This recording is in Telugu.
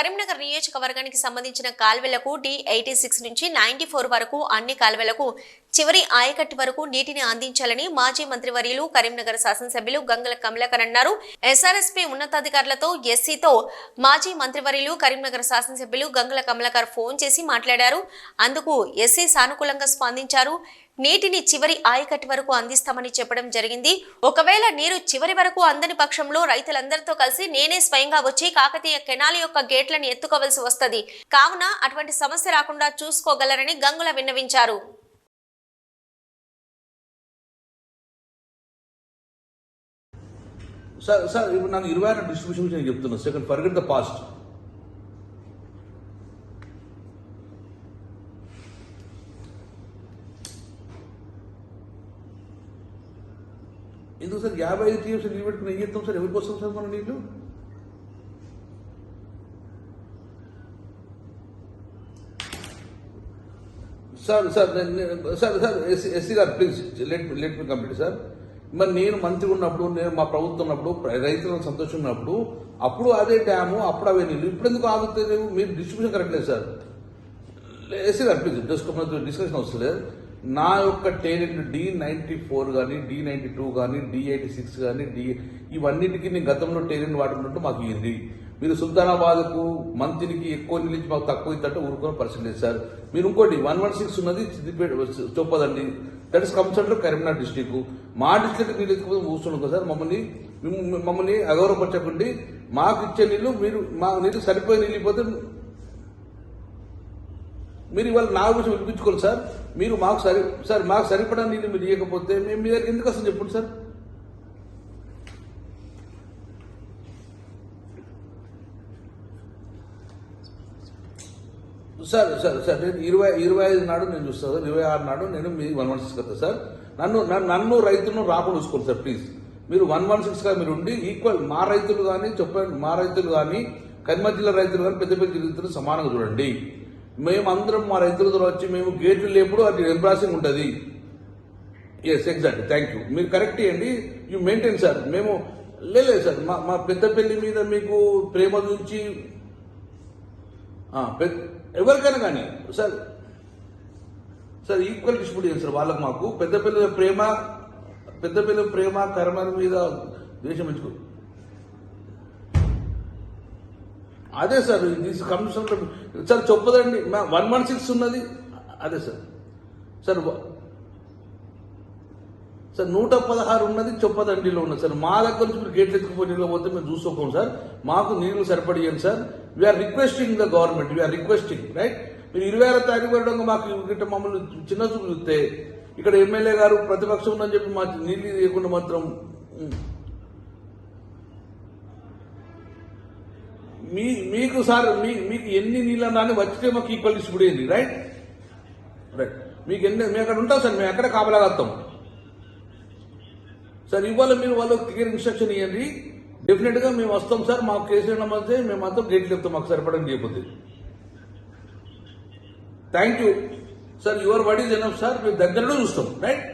కరీంనగర్ నియోజకవర్గానికి సంబంధించిన కాల్వెలకు డి ఎయిటీ సిక్స్ నుంచి నైన్టీ ఫోర్ వరకు అన్ని కాల్వెలకు చివరి ఆయకట్టు వరకు నీటిని అందించాలని మాజీ మంత్రివర్యులు కరీంనగర్ శాసనసభ్యులు గంగల కమలాకర్ అన్నారు. ఎస్ఆర్ఎస్పీ ఉన్నతాధికారులతో ఎస్సీతో మాజీ మంత్రివర్యులు కరీంనగర్ శాసనసభ్యులు గంగల కమలాకర్ ఫోన్ చేసి మాట్లాడారు. అందుకు ఎస్సీ సానుకూలంగా స్పందించారు. నీటిని చివరి ఆయకట్టి వరకు అందిస్తామని చెప్పడం జరిగింది. ఒకవేళ నీరు చివరి వరకు అందని పక్షంలో రైతులందరితో కలిసి నేనే స్వయంగా వచ్చి కాకతీయ కెనాల్ యొక్క గేట్లను ఎత్తుకోవలసి వస్తుంది. కావున అటువంటి సమస్య రాకుండా చూసుకోగలరని గంగుల విన్నవించారు. సార్ సార్ ఇప్పుడు నాకు ఇరవై ఆరు డిస్ట్రిబ్యూషన్ గురించి నేను చెప్తున్నాను సెకండ్ ఫర్గెట్ ద పాస్ట్. ఎందుకు సార్ యాభై ఐదు టీఎంసీ నీళ్ళు పెట్టుకుని ఏం చేస్తాం సార్? ఎవరికి వస్తాం సార్ మన నీళ్ళు? సార్ సార్ నేను- సార్ సార్ ఎస్సీ ఎస్సీ గారు please let let me complete sir. మరి నేను మంత్రి ఉన్నప్పుడు నేను మా ప్రభుత్వం ఉన్నప్పుడు రైతులను సంతోషం ఉన్నప్పుడు అప్పుడు అదే డ్యాము అప్పుడు అవే నీళ్ళు. ఇప్పుడు ఎందుకు ఆగుతుంది మీరు డిస్ట్రిబ్యూషన్ కరెక్ట్ లేదు సార్. ఎస్సీ గారు ప్లీజ్ డిస్కషన్ డిస్కషన్ వస్తలేదు నా యొక్క టేలెంట్ డి నైంటీ ఫోర్ కానీ డి నైంటీ టూ కానీ డి ఎయిటీ సిక్స్ కానీ డి ఇవన్నిటికీ నేను గతంలో టేలెంట్ వాడుకున్నట్టు మాకు ఇది మీరు సుల్తానాబాద్కు మంత్రికి ఎక్కువ నిలిచి మాకు తక్కువ ఇద్దంటే ఊరుకునే పరిస్థితి లేదు సార్. మీరు ఇంకోటి వన్ వన్ సిక్స్ ఉన్నది Siddipet Choppadandi that is comes under Karimnagar district మా డిస్టిక్ నిలిచిపోతే కూర్చున్నాం కదా సార్. మమ్మల్ని మమ్మల్ని అగౌరవపరచకండి. మాకు ఇచ్చే నీళ్ళు మీరు మా నీళ్ళు సరిపోయి నిలిపోతే మీరు ఇవాళ నా గురించి వినిపించుకోండి సార్. మీరు మాకు సరి సార్ మాకు సరిపడా నీళ్ళు మీరు ఇవ్వకపోతే మేము మీ దగ్గర ఎందుకు వస్తాం చెప్పండి సార్. సార్ సార్ సార్ నేను ఇరవై ఇరవై ఐదు నాడు నేను చూస్తాను సార్. ఇరవై ఆరు నాడు నేను మీ వన్ వన్ సిక్స్ కదా సార్. నన్ను నన్ను- నన్ను రైతులను రాకుండా చూసుకోండి సార్ ప్లీజ్. మీరు వన్ వన్ సిక్స్గా మీరు ఉండి ఈక్వల్ మా రైతులు కానీ చెప్పండి మా రైతులు కానీ కన్మ జిల్లా రైతులు కానీ పెద్ద పెద్ద రైతులు సమానంగా చూడండి. మేము అందరం మా రైతుల దగ్గర వచ్చి మేము గేట్లు లేపుడు అది ఎంబ్రాసింగ్ ఉంటుంది. ఎస్ ఎగ్జాక్ట్ థ్యాంక్ యూ మీరు కరెక్ట్ చేయండి. యూ మెయింటైన్ సార్ మేము లేదు సార్ మా మా పెద్ద పెళ్ళి మీద మీకు ప్రేమ గురించి ఎవరికైనా కానీ సార్ సార్ ఈక్వల్ డిస్ప్యూట్ చేయండి సార్ వాళ్ళకి మాకు. పెద్దపల్లి ప్రేమ పెద్దపల్లి ప్రేమ కర్మల మీద ద్వేషం ఎంచుకో అదే sir this commission sir చెప్పదండి. One one six ఉన్నది. అదే సార్. సార్ సార్ నూట పదహారు ఉన్నది చొప్పదండిలో ఉన్నది. సార్ మా దగ్గర నుంచి మీరు గేట్లు ఎత్తుకుపోయిన పోతే మేము చూసుకోం సార్. మాకు నీళ్ళు సరిపడియండి sir. We're requesting the government we're requesting right మీరు ఇరవై ఆరో తారీఖు పెట్టడం మాకు ఇక్కడ మమ్మల్ని చిన్న చూపు చూస్తే ఇక్కడ ఎమ్మెల్యే గారు ప్రతిపక్షం ఉందని చెప్పి మా నీళ్ళు తీయకుండా మాత్రం మీ మీకు సార్ మీ మీకు ఎన్ని నీళ్ళు అన్నా వచ్చితే మాకు ఈక్వల్ డిస్ట్రిబ్యూట్ రైట్ రైట్ మీకు ఎన్ని మేము అక్కడ ఉంటాం సార్ మేము ఎక్కడ కాపలాగస్తాం సార్ ఇవాళ మీరు వాళ్ళకి క్లియర్ ఇన్స్ట్రక్షన్ ఇవ్వండి డెఫినెట్గా మేము వస్తాం సార్ మాకు కేసు నమ్మతే మేము అంతా గేట్ చెప్తాం మాకు సరిపడని చేయకపోతే thank you sir your word is enough sir మేము దగ్గరలో చూస్తాం రైట్